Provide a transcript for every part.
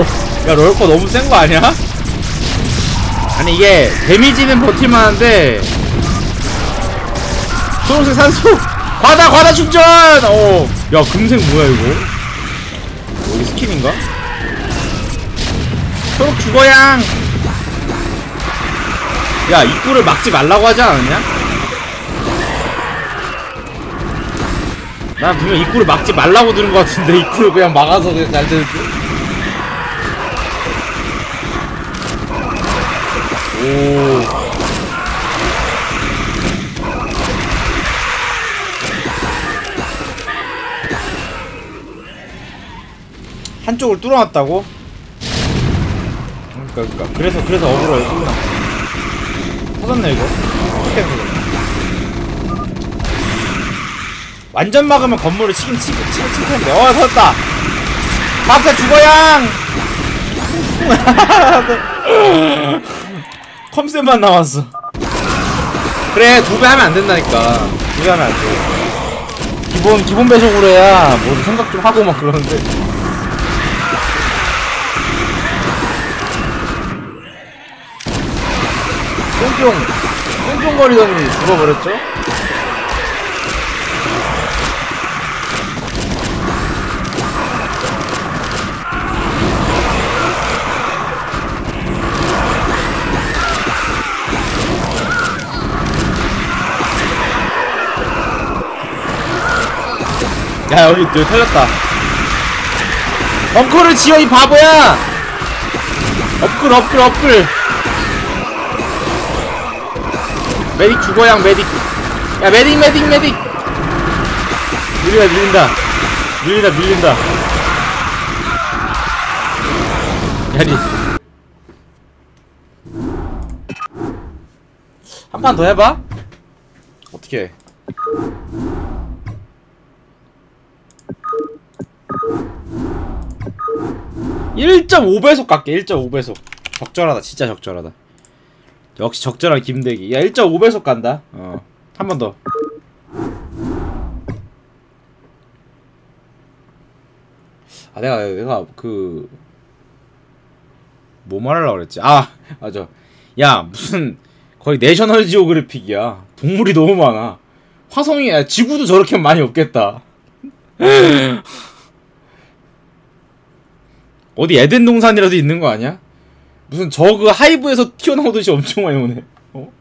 야 롤코 너무 센 거 아니야? 아니 이게 데미지는 버틸만한데. 초록색 산소. 과다 과다 충전! 어 야 금색 뭐야 이거? 여기 스킨인가? 초록 죽어양! 야 입구를 막지 말라고 하지 않았냐? 난 분명 입구를 막지 말라고 들은 것 같은데 입구를 그냥 막아서 그냥 잘 되는 오. 한쪽을 뚫어놨다고? 그러니까, 그러니까. 그래서 그래서 어그로에 뚫나 터졌네 이거. 어떻게 완전 막으면 건물을 치긴 치긴 치긴 칠 텐데. 어 터졌다. 박사 죽어양 컴셋만 남았어. 그래 두 배 하면 안 된다니까. 두 배 하면 안돼. 기본 기본 배속으로 해야 뭐 생각 좀 하고 막 그러는데. 뿅뿅 뿅뿅거리더니 죽어버렸죠? 야 여기 여기 털렸다. 벙커를 지어 이 바보야! 업글 업글 업글. 메딕 죽어양 메딕. 야 메딕 메딕 메딕. 밀린다 밀린다. 밀린다 밀린다. 야리 한 판 더 해봐. 어떻게 해 1.5배속 갈게 1.5배속. 적절하다 진짜 적절하다. 역시 적절한 김대기. 야 1.5배속 간다. 어 한 번 더. 아 내가 내가 그 뭐 말하려고 그랬지? 아 맞아. 야 무슨 거의 내셔널 지오그래픽이야. 동물이 너무 많아. 화성이 야, 지구도 저렇게 많이 없겠다 어디 에덴 동산이라도 있는 거 아니야? 무슨 저그 하이브에서 튀어나오듯이 엄청 많이 오네. 어?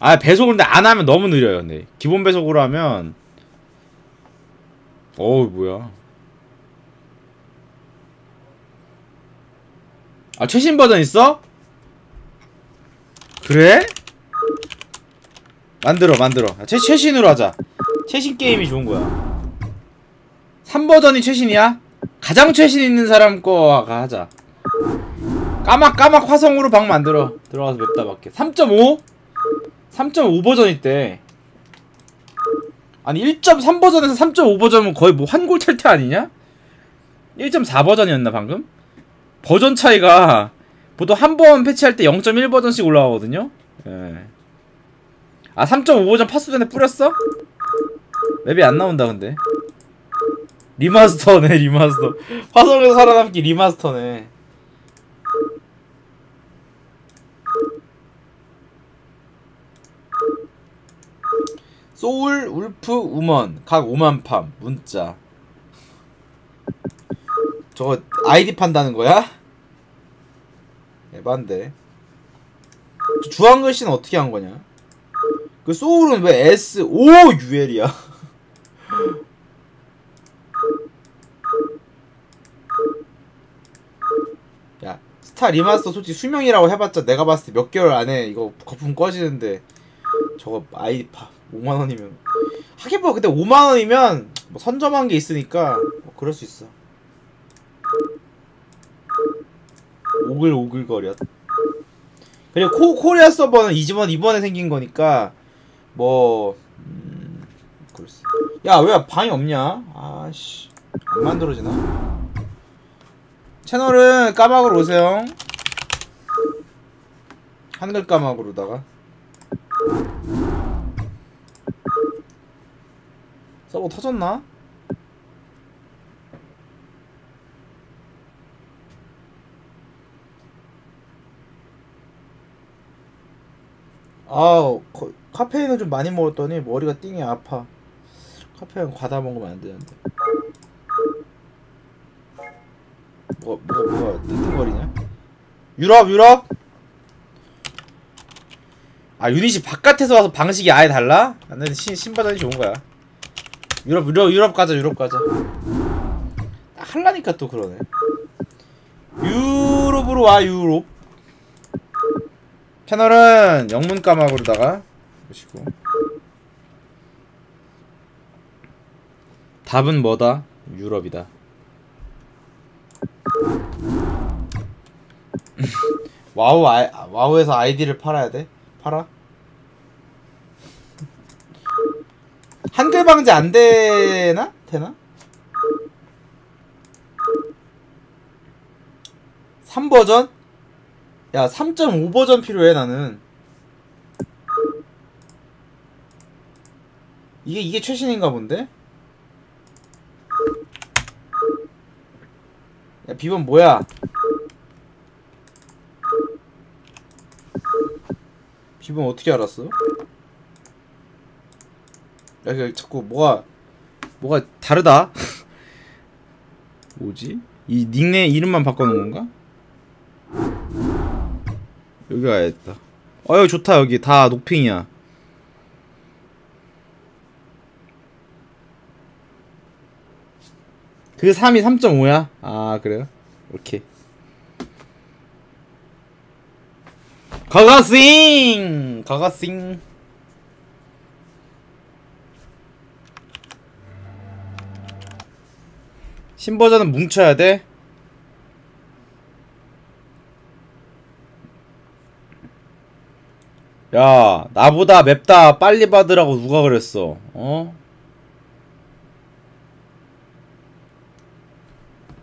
아 배속을 근데 안 하면 너무 느려요. 근데 기본 배속으로 하면 어우 뭐야? 아 최신 버전 있어? 그래? 만들어 만들어 최, 최신으로 하자 최신 게임이 좋은 거야 3버전이 최신이야? 가장 최신 있는 사람 거가 하자 까막 까막 화성으로 방 만들어 들어가서 맵다 밖에 3.5? 3.5 버전 있대 아니 1.3 버전에서 3.5 버전은 거의 뭐 한골 탈퇴 아니냐? 1.4 버전이었나 방금? 버전 차이가 보통 한 번 패치할 때 0.1 버전씩 올라가거든요? 예. 아3.5 버전 파수전에 뿌렸어? 맵이 안 나온다 근데 리마스터네 리마스터. 화성에서 살아남기 리마스터네. 소울 울프 우먼 각 5만팜 문자. 저거 아이디 판다는 거야? 에반데. 주황 글씨는 어떻게 한 거냐? 그 소울은 왜 S O U L이야 야 스타 리마스터 솔직히 수명이라고 해봤자 내가 봤을 때 몇 개월 안에 이거 거품 꺼지는데 저거 아이디 파 5만 원이면. 하긴 뭐 근데 5만 원이면 뭐 선점한 게 있으니까 뭐 그럴 수 있어. 오글오글거려. 그리고 코, 코리아 서버는 이번 이번에 생긴 거니까 뭐 음, 글쎄 야 왜 방이 없냐? 아씨 안 만들어지나 채널은 까막으로 오세요. 한글 까막으로다가. 서버 터졌나? 아우 거, 카페인을 좀 많이 먹었더니 머리가 띵이 아파. 카페인 과다 먹으면 안 되는데. 뭐, 뭐, 뭐가 띵띵거리냐? 유럽 유럽? 아 유닛이 바깥에서 와서 방식이 아예 달라? 나는 신, 신바전이 좋은 거야. 유럽 유럽 유럽 가자 유럽 가자. 아, 할라니까 또 그러네. 유럽으로 와 유럽. 채널은 영문 까막으로다가 보시고. 답은 뭐다? 유럽이다 와우 아이, 와우에서 아이디를 팔아야 돼? 팔아? 한글 방지 안 되나? 되나? 3버전? 야, 3.5 버전 필요해, 나는. 이게, 이게 최신인가 본데? 야, 비번 뭐야? 비번 어떻게 알았어? 야, 이거 자꾸 뭐가, 뭐가 다르다? 뭐지? 이 닉네임 이름만 바꿔놓은 건가? 여기 가야겠다. 어 여기 좋다 여기 다 녹핑이야. 그 3이 3.5야? 아 그래요? 오케이. 가가싱! 가가싱! 신버전은 뭉쳐야 돼? 야, 나보다 맵다 빨리 받으라고 누가 그랬어? 어?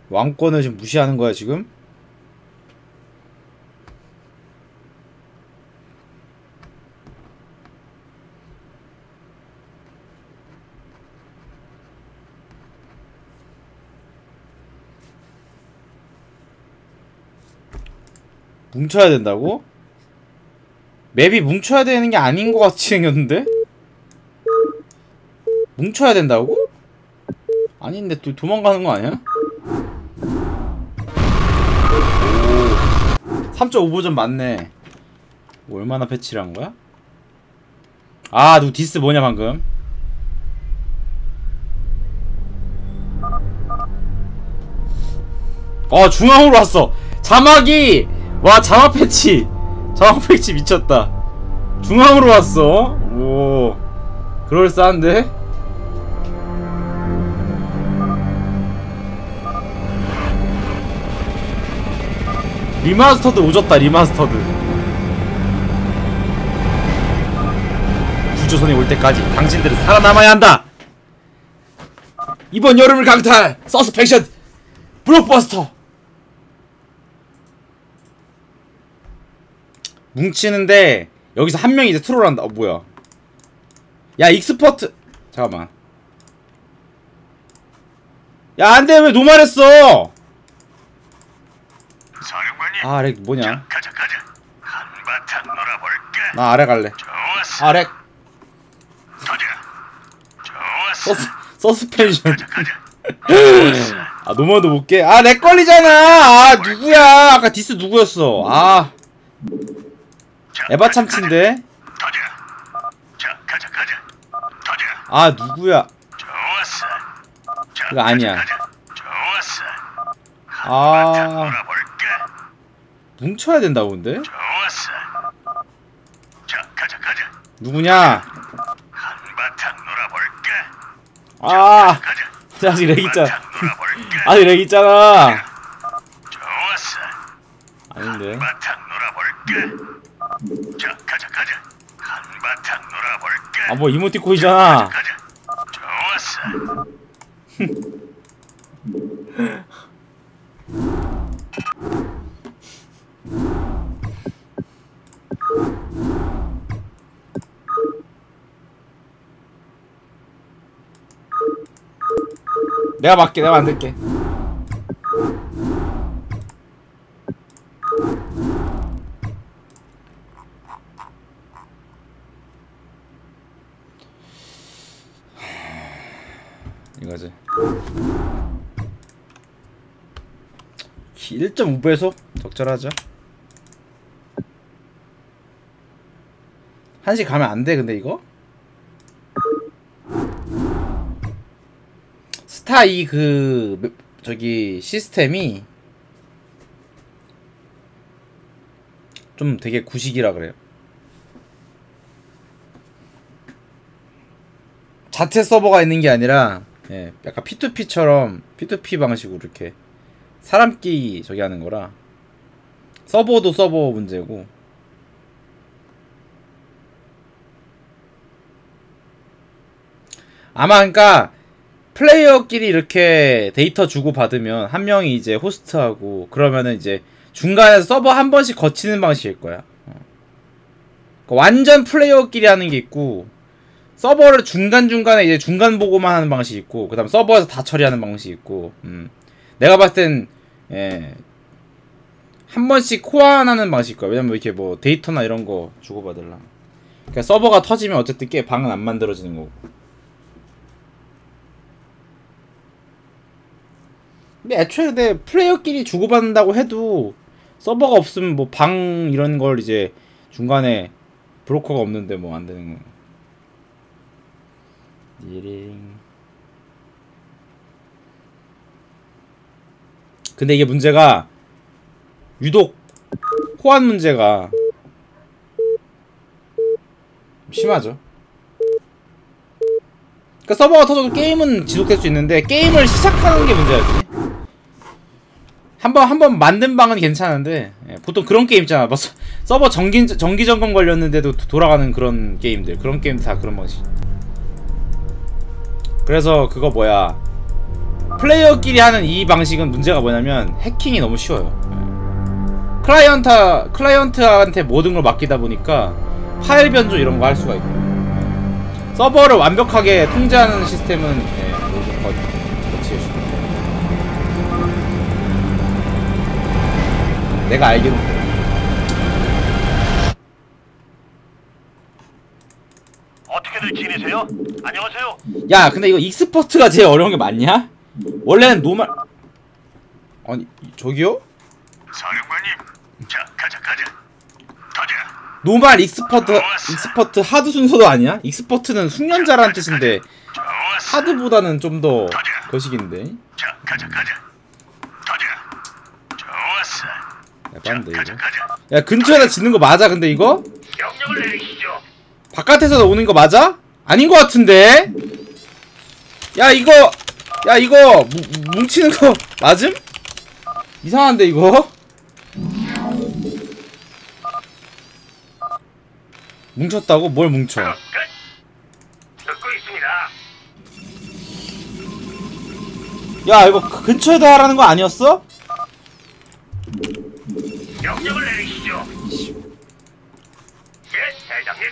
왕권을 지금 무시하는 거야, 지금? 뭉쳐야 된다고? 맵이 뭉쳐야 되는 게 아닌 것 같이 생겼는데? 뭉쳐야 된다고? 아닌데 또 도망가는 거 아니야? 3.5버전 맞네 뭐 얼마나 패치를 한 거야? 아 누구 디스 뭐냐 방금 어 중앙으로 왔어 자막이 와 자막 패치. 자막 패치 미쳤다. 중앙으로 왔어. 오. 그럴싸한데? 리마스터드 오졌다 리마스터드. 구조선이 올 때까지 당신들은 살아남아야 한다. 이번 여름을 강탈 서스펜션 블록버스터 뭉치는데 여기서 한 명이 이제 트롤 한다. 어 뭐야? 야 익스퍼트 잠깐만. 야 안돼 왜 노말했어? 아 렉 뭐냐? 나 아래 갈래. 좋았어. 서스 서스펜션. 아 노멀도 못 깨. 아렉 걸리잖아. 아 누구야? 아까 디스 누구였어? 아 자, 에바 참치인데. 자. 아 누구야? 자, 그거 아니야. 아? 뭉쳐야 된다고 근데? 자. 누구냐? 아 가자. 아직 렉 있잖아. 아직 렉 있잖아. 아닌데. 한바탕 놀아볼까? 자, 가자, 가자. 한바탕 놀 아 뭐 이모티콘이잖아. 내가 맡게 내가 만들게. 1.5배속 적절하죠. 한시 가면 안 돼, 근데 이거? 스타 이 그 저기 시스템이 좀 되게 구식이라 그래요. 자체 서버가 있는 게 아니라 예, 약간 P2P처럼 P2P 방식으로 이렇게 사람끼리 저기 하는 거라 서버도 서버 문제고 아마 그러니까 플레이어끼리 이렇게 데이터 주고 받으면 한 명이 이제 호스트하고 그러면은 이제 중간에서 서버 한 번씩 거치는 방식일 거야. 어. 그러니까 완전 플레이어끼리 하는 게 있고 서버를 중간 중간에 이제 중간 보고만 하는 방식이 있고 그 다음 서버에서 다 처리하는 방식이 있고. 음. 내가 봤을 땐 예. 한 번씩 호환하는 방식일 거야. 왜냐면 이렇게 뭐 데이터나 이런 거 주고받으려. 그러니까 서버가 터지면 어쨌든 꽤 방은 안 만들어지는 거고. 근데 애초에 근데 플레이어끼리 주고받는다고 해도 서버가 없으면 뭐 방 이런 걸 이제 중간에 브로커가 없는데 뭐 안 되는 거. 니링. 근데 이게 문제가 유독 호환 문제가 심하죠. 그러니까 서버가 터져도 게임은 지속될 수 있는데 게임을 시작하는 게 문제야지. 한번 한 번 만든 방은 괜찮은데 예, 보통 그런 게임 있잖아. 뭐 서- 서버 정기 정기 점검 걸렸는데도 도- 돌아가는 그런 게임들 그런 게임 다 그런 방식. 그래서 그거 뭐야 플레이어끼리 하는 이 방식은 문제가 뭐냐면 해킹이 너무 쉬워요. 예. 클라이언트 클라이언트한테 모든 걸 맡기다 보니까 파일 변조 이런 거 할 수가 있고 예. 서버를 완벽하게 통제하는 시스템은 예, 거의 거치해 주 내가 알기로. 어떻게들 지내세요? 안녕하세요. 야 근데 이거 익스퍼트가 제일 어려운 게 맞냐? 원래는 노말 아니 저기요? 사령관님. 자, 가자, 가자. 가자. 노말 익스퍼트 익스퍼트 하드 순서도 아니야? 익스퍼트는 숙련자라는 뜻인데 좋았어. 하드보다는 좀 더 거식인데 자, 가자, 가자. 가자. 좋았어. 가자, 이거. 야 근처에다 짓는 거 맞아 근데 이거? 명령을 내리시죠. 바깥에서 오는 거 맞아? 아닌 거 같은데? 야 이거 야 이거 뭉- 뭉치는 거 맞음? 이상한데 이거? 뭉쳤다고? 뭘 뭉쳐? 야 이거 그 근처에다 하라는 거 아니었어? 명령을 내리시죠. 예, 대장님.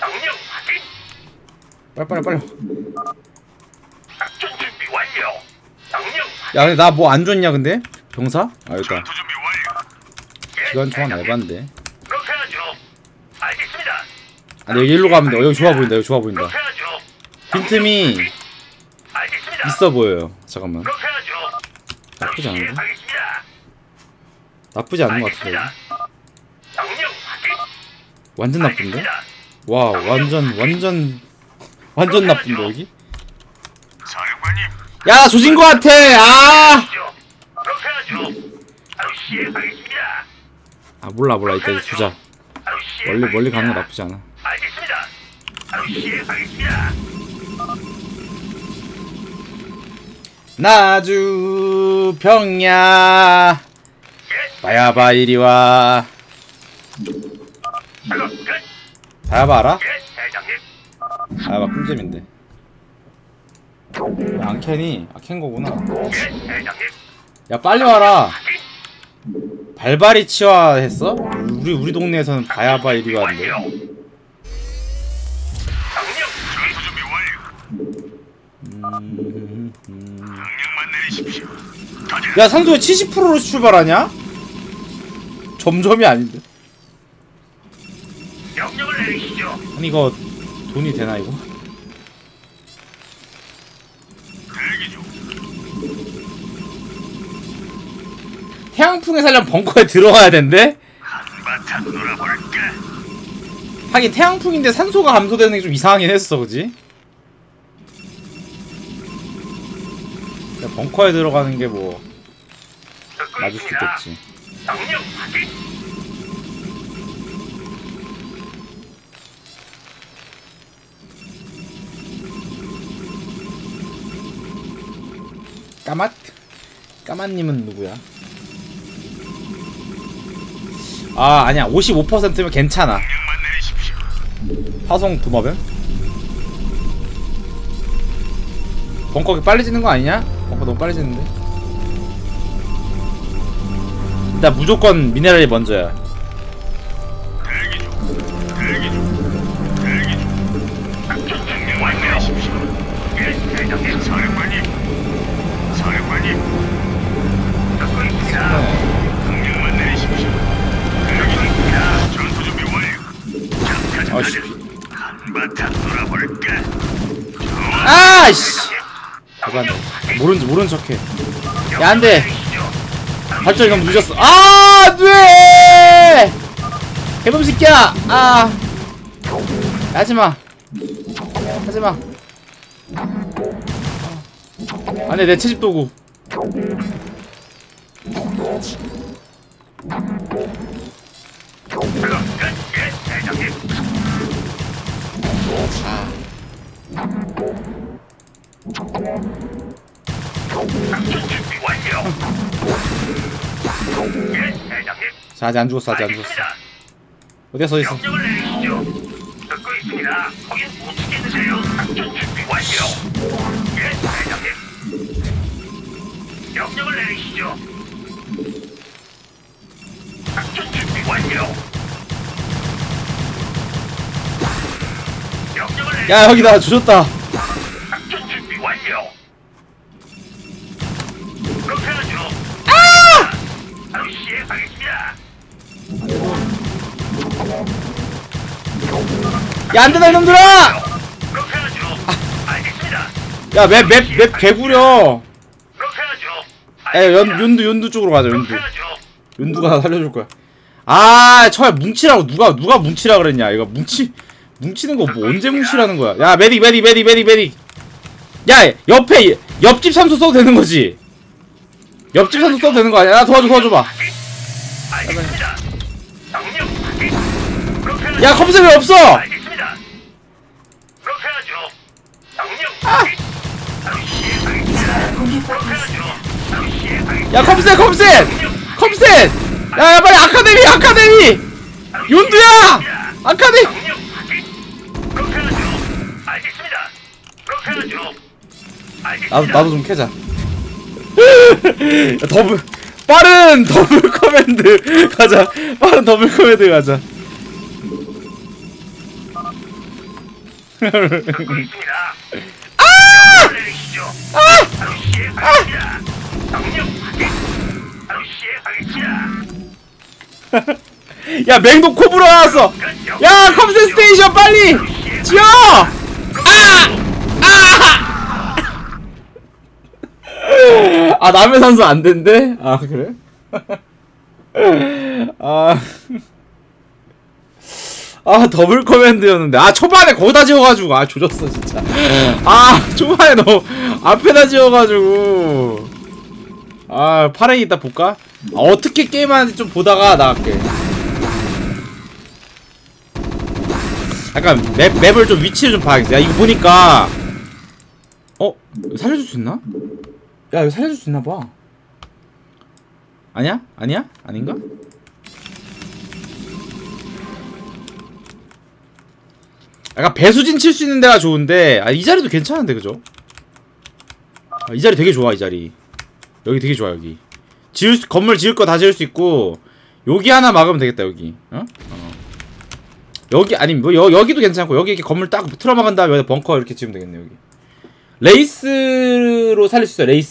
명령 확인. 빨리 빨리 빨리 완료. 야 근데 나 뭐 안 줬냐 근데? 병사? 아 완료. 예, 기관 총알 그렇게 하죠. 알겠습니다. 아 여기 일로 가면 돼 어, 여기 좋아 보인다 여기 좋아 보인다 그렇게 하죠. 빈틈이 알겠습니다. 있어 보여요 잠깐만 그렇게 하죠. 나쁘지 않은데? 알겠습니다. 나쁘지 않은 것 같은데. 알겠습니다. 확인. 완전 나쁜데? 알겠습니다. 와 완전 완전 완전 나쁜데 여기? 야나 조진 거 같아 아! 아 몰라 몰라 이따 주자 멀리 멀리 가는 거. 나쁘지 않아 알겠습니다. 바로 시행하겠습니다. 나주 병야 예, 바야바 이리와. 바야바 알아? 바야바 꿀잼인데 왜 안 캐니? 아캔 거구나. 야 빨리 와라. 발바리 치화 했어? 우리 우리 동네에서는 바야바 준비 완료. 음. 야 산소 왜 70%로 출발하냐? 점점이 아닌데. 아니 이거 돈이 되나 이거? 태양풍에 살려면 벙커에 들어가야 된대? 한바탕 놀아볼까? 하긴 태양풍인데 산소가 감소되는 게 좀 이상하긴 했어 그지? 야, 벙커에 들어가는 게 뭐 맞을 수. 있겠지. 까맛? 까맛님은 누구야? 아 아니야 55%면 괜찮아. 화성 도마뱀? 벙커 빨리 지는 거 아니냐? 벙커 너무 빨리 지는데 나 무조건 미네랄이 먼저야 모르는 모르는 척해. 야, 안 돼. 발전이 너무 늦었어. 아 안돼! 해범 새끼야! 아. 하지마. 하지마. 안돼 내 채집 도구 자 아직 안 죽었어 아직 안 죽었어. 어디야 서 있어 명령을 내리시죠. 듣고 있습니다. 거긴 못 치겠는데요. 작전 준비 완료. 예, 대장님. 명령을 내리시죠. 작전 준비 완료. 명령을 내리. 야 여기다 조졌다 야 안되다 이놈들아! 그렇게 하죠. 알겠습니다. 야맵 맵 맵 개구려. 그렇게 하죠. 야 연, 윤두 윤두 쪽으로 가자 윤두. 그렇게 하죠. 윤두가 살려줄 거야. 아 처음에 뭉치라고 누가 누가 뭉치라 그랬냐? 이거 뭉치 뭉치는 거 뭐 언제 뭉치라는 거야? 야 메딕 메딕 메딕 메딕 메딕. 야 옆에 옆집 삼수 써도 되는 거지? 옆집 삼수 써도 되는 거 아니야? 나 도와줘 도와줘봐. 야 컴퓨터 왜 없어 야 컴셋 컴셋! 컴셋! 야, 야 빨리 아카데미 아카데미! 윤두야! 아카데미. 나도 나도 좀 캐자. 야, 더블 빠른 더블 커맨드 가자. 빠른 더블 커맨드 가자. 있습니다. 아! 야 맹독 코브라 나왔어. 야 컴셋 스테이션 빨리 지어! 아아! 남의 산소 안 된대? 아 그래? 아. 아 더블 커맨드였는데 아 초반에 거기다 지어가지고 아 조졌어 진짜 아 초반에 너무 앞에다 지어가지고 아 파랭이 이따 볼까? 아, 어떻게 게임하는지 좀 보다가 나갈게 약간 맵, 맵을 좀 위치를 좀 봐야겠어 야 이거 보니까 어? 살려줄 수 있나? 야 이거 살려줄 수 있나봐 아니야? 아니야? 아닌가? 약간 배수진 칠 수 있는 데가 좋은데 아 이 자리도 괜찮은데 그죠? 아, 이 자리 되게 좋아 이 자리 여기 되게 좋아 여기 지을 수, 건물 지을 거 다 지을 수 있고 여기 하나 막으면 되겠다 여기 어? 어. 여기 아니 뭐 여, 여기도 괜찮고 여기 이렇게 건물 딱 틀어막은 다음에 벙커 이렇게 지으면 되겠네 여기 레이스로 살릴 수 있어 레이스